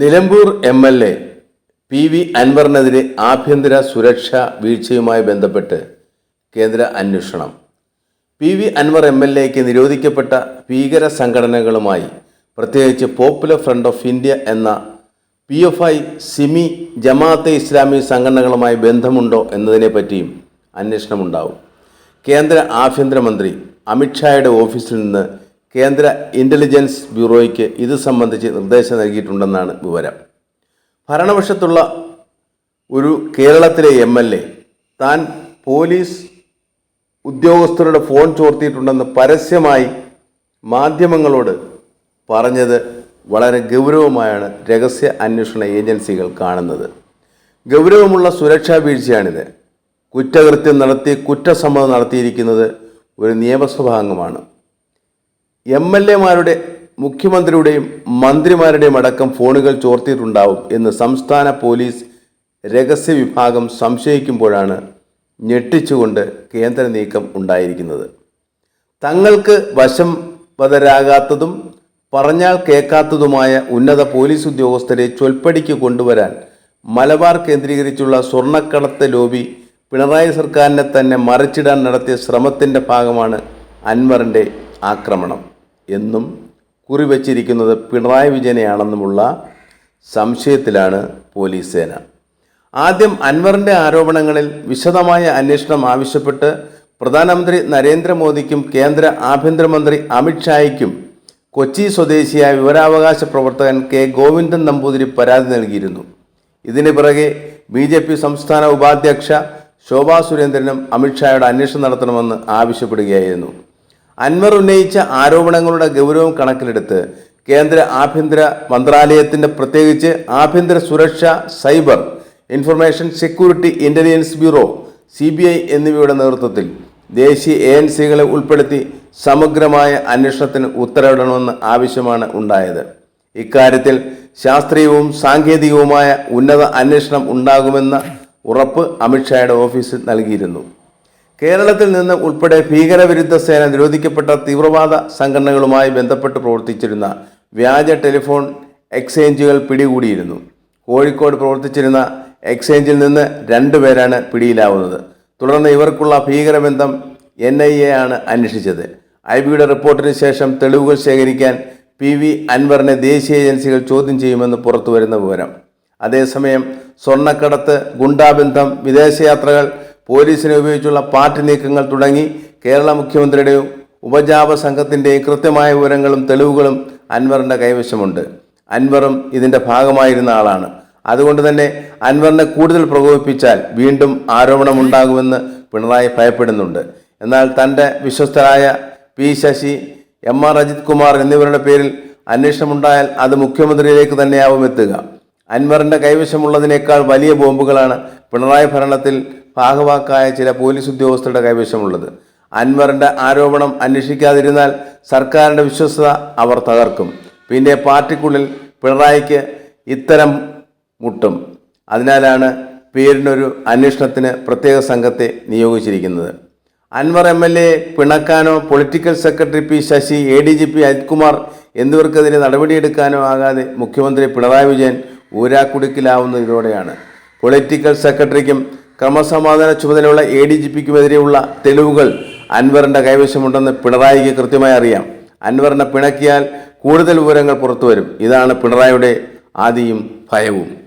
Nilambur M L A P V അൻവറിനെതിരെ ആഭ്യന്തര സുരക്ഷാ വീഴ്ചയുമായി ബന്ധപ്പെട്ട് കേന്ദ്ര അന്വേഷണം. P V Anvar M L എക്ക് നിരോധിക്കപ്പെട്ട ഭീകര സംഘടനകളുമായി പ്രത്യേകിച്ച് പോപ്പുലർ ഫ്രണ്ട് ഓഫ് ഇന്ത്യ എന്ന P F I SIMI Jamaat-e Islami സംഘടനകളുമായി ബന്ധമുണ്ടോ എന്നതിനെപ്പറ്റിയും അന്വേഷണമുണ്ടാവും. കേന്ദ്ര ആഭ്യന്തരമന്ത്രി അമിത്ഷായുടെ ഓഫീസിൽ നിന്ന് കേന്ദ്ര ഇന്റലിജൻസ് ബ്യൂറോയ്ക്ക് ഇത് സംബന്ധിച്ച് നിർദ്ദേശം നൽകിയിട്ടുണ്ടെന്നാണ് വിവരം. ഭരണപക്ഷത്തുള്ള ഒരു കേരളത്തിലെ എം എൽ എ താൻ പോലീസ് ഉദ്യോഗസ്ഥരുടെ ഫോൺ ചോർത്തിയിട്ടുണ്ടെന്ന് പരസ്യമായി മാധ്യമങ്ങളോട് പറഞ്ഞത് വളരെ ഗൗരവമായാണ് രഹസ്യ അന്വേഷണ ഏജൻസികൾ കാണുന്നത്. ഗൗരവമുള്ള സുരക്ഷാ വീഴ്ചയാണിത്. കുറ്റകൃത്യം നടത്തി കുറ്റസമ്മതം നടത്തിയിരിക്കുന്നത് ഒരു നിയമസഭാംഗമാണ്. എം എൽ എമാരുടെ മുഖ്യമന്ത്രിയുടെയും മന്ത്രിമാരുടെയും അടക്കം ഫോണുകൾ ചോർത്തിയിട്ടുണ്ടാവും എന്ന് സംസ്ഥാന പോലീസ് രഹസ്യ വിഭാഗം സംശയിക്കുമ്പോഴാണ് ഞെട്ടിച്ചുകൊണ്ട് കേന്ദ്ര നീക്കം ഉണ്ടായിരിക്കുന്നത്. തങ്ങൾക്ക് വശം വതരാകാത്തതും പറഞ്ഞാൽ കേൾക്കാത്തതുമായ ഉന്നത പോലീസ് ഉദ്യോഗസ്ഥരെ ചൊൽപ്പടിക്ക് കൊണ്ടുവരാൻ മലബാർ കേന്ദ്രീകരിച്ചുള്ള സ്വർണക്കടത്ത് ലോബി പിണറായി സർക്കാരിനെ തന്നെ മറിച്ചിടാൻ നടത്തിയ ശ്രമത്തിന്റെ ഭാഗമാണ് അൻവറിന്റെ ആക്രമണം. എന്നും കുറിവച്ചിരിക്കുന്നത് പിണറായി വിജയനെയാണെന്നുമുള്ള സംശയത്തിലാണ് പോലീസ് സേന. ആദ്യം അൻവറിന്റെ ആരോപണങ്ങളിൽ വിശദമായ അന്വേഷണം ആവശ്യപ്പെട്ട് പ്രധാനമന്ത്രി നരേന്ദ്രമോദിക്കും കേന്ദ്ര ആഭ്യന്തരമന്ത്രി അമിത്ഷായ്ക്കും കൊച്ചി സ്വദേശിയായ വിവരാവകാശ പ്രവർത്തകൻ കെ ഗോവിന്ദൻ നമ്പൂതിരി പരാതി നൽകിയിരുന്നു. ഇതിന് പിറകെ ബി ജെ പി സംസ്ഥാന ഉപാധ്യക്ഷ ശോഭാ സുരേന്ദ്രനും അമിത്ഷായുടെ അന്വേഷണം നടത്തണമെന്ന് ആവശ്യപ്പെടുകയായിരുന്നു. അൻവർ ഉന്നയിച്ച ആരോപണങ്ങളുടെ ഗൗരവം കണക്കിലെടുത്ത് കേന്ദ്ര ആഭ്യന്തര മന്ത്രാലയത്തിന്റെ പ്രത്യേകിച്ച് ആഭ്യന്തര സുരക്ഷ cyber information security intelligence bureau C B I എന്നിവയുടെ നേതൃത്വത്തിൽ ദേശീയ ഏജൻസികളെ ഉൾപ്പെടുത്തി സമഗ്രമായ അന്വേഷണത്തിന് ഉത്തരവിടണമെന്ന് ആവശ്യമാണ് ഉണ്ടായത്. ഇക്കാര്യത്തിൽ ശാസ്ത്രീയവും സാങ്കേതികവുമായ ഉന്നത അന്വേഷണം ഉണ്ടാകുമെന്ന ഉറപ്പ് അമിത്ഷായുടെ ഓഫീസിൽ നൽകിയിരുന്നു. കേരളത്തിൽ നിന്ന് ഉൾപ്പെടെ ഭീകരവിരുദ്ധ സേന നിരോധിക്കപ്പെട്ട തീവ്രവാദ സംഘടനകളുമായി ബന്ധപ്പെട്ട് പ്രവർത്തിച്ചിരുന്ന വ്യാജ ടെലിഫോൺ എക്സ്ചേഞ്ചുകൾ പിടികൂടിയിരുന്നു. കോഴിക്കോട് പ്രവർത്തിച്ചിരുന്ന എക്സ്ചേഞ്ചിൽ നിന്ന് രണ്ടുപേരാണ് പിടിയിലാവുന്നത്. തുടർന്ന് ഇവർക്കുള്ള ഭീകരബന്ധം എൻ ഐ എ ആണ് അന്വേഷിച്ചത്. ഐ ബിയുടെ റിപ്പോർട്ടിന് ശേഷം തെളിവുകൾ ശേഖരിക്കാൻ പി വി അൻവറിനെ ദേശീയ ഏജൻസികൾ ചോദ്യം ചെയ്യുമെന്ന് പുറത്തുവരുന്ന വിവരം. അതേസമയം സ്വർണക്കടത്ത് ഗുണ്ടാബന്ധം വിദേശയാത്രകൾ പോലീസിനെ ഉപയോഗിച്ചുള്ള പാർട്ടി നീക്കങ്ങൾ തുടങ്ങി കേരള മുഖ്യമന്ത്രിയുടെയും ഉപജാപ സംഘത്തിന്റെയും കൃത്യമായ വിവരങ്ങളും തെളിവുകളും അൻവറിന്റെ കൈവശമുണ്ട്. അൻവറും ഇതിന്റെ ഭാഗമായിരുന്ന ആളാണ്. അതുകൊണ്ട് തന്നെ അൻവറിനെ കൂടുതൽ പ്രകോപിപ്പിച്ചാൽ വീണ്ടും ആരോപണമുണ്ടാകുമെന്ന് പിണറായി ഭയപ്പെടുന്നുണ്ട്. എന്നാൽ തന്റെ വിശ്വസ്തരായ P Sasi M R Ajith Kumar എന്നിവരുടെ പേരിൽ അന്വേഷണമുണ്ടായാൽ അത് മുഖ്യമന്ത്രിയിലേക്ക് തന്നെയാവും എത്തുക. അൻവറിന്റെ കൈവശമുള്ളതിനേക്കാൾ വലിയ ബോംബുകളാണ് പിണറായി ഭരണത്തിൽ ഭാഗവാക്കായ ചില പോലീസ് ഉദ്യോഗസ്ഥരുടെ കൈവശമുള്ളത്. അൻവറിന്റെ ആരോപണം അന്വേഷിക്കാതിരുന്നാൽ സർക്കാരിന്റെ വിശ്വസത അവർ തകർക്കും. പിന്നെ പാർട്ടിക്കുള്ളിൽ പിണറായിക്ക് ഇത്തരം മുട്ടും. അതിനാലാണ് പേരിനൊരു അന്വേഷണത്തിന് പ്രത്യേക സംഘത്തെ നിയോഗിച്ചിരിക്കുന്നത്. Anvar M L A പിണക്കാനോ political secretary P Sasi A D G P Ajithkumar എന്നിവർക്കെതിരെ നടപടിയെടുക്കാനോ ആകാതെ മുഖ്യമന്ത്രി പിണറായി വിജയൻ ഊരാക്കുടുക്കിലാവുന്നതിലൂടെയാണ്. പൊളിറ്റിക്കൽ സെക്രട്ടറിക്കും ക്രമസമാധാന ചുമതലയുള്ള എ ഡി ജി പിക്കുമെതിരെയുള്ള തെളിവുകൾ അൻവറിന്റെ കൈവശമുണ്ടെന്ന് പിണറായിക്ക് കൃത്യമായി അറിയാം. അൻവറിനെ പിണക്കിയാൽ കൂടുതൽ വിവരങ്ങൾ പുറത്തുവരും. ഇതാണ് പിണറായിയുടെ ആദിയും ഭയവും.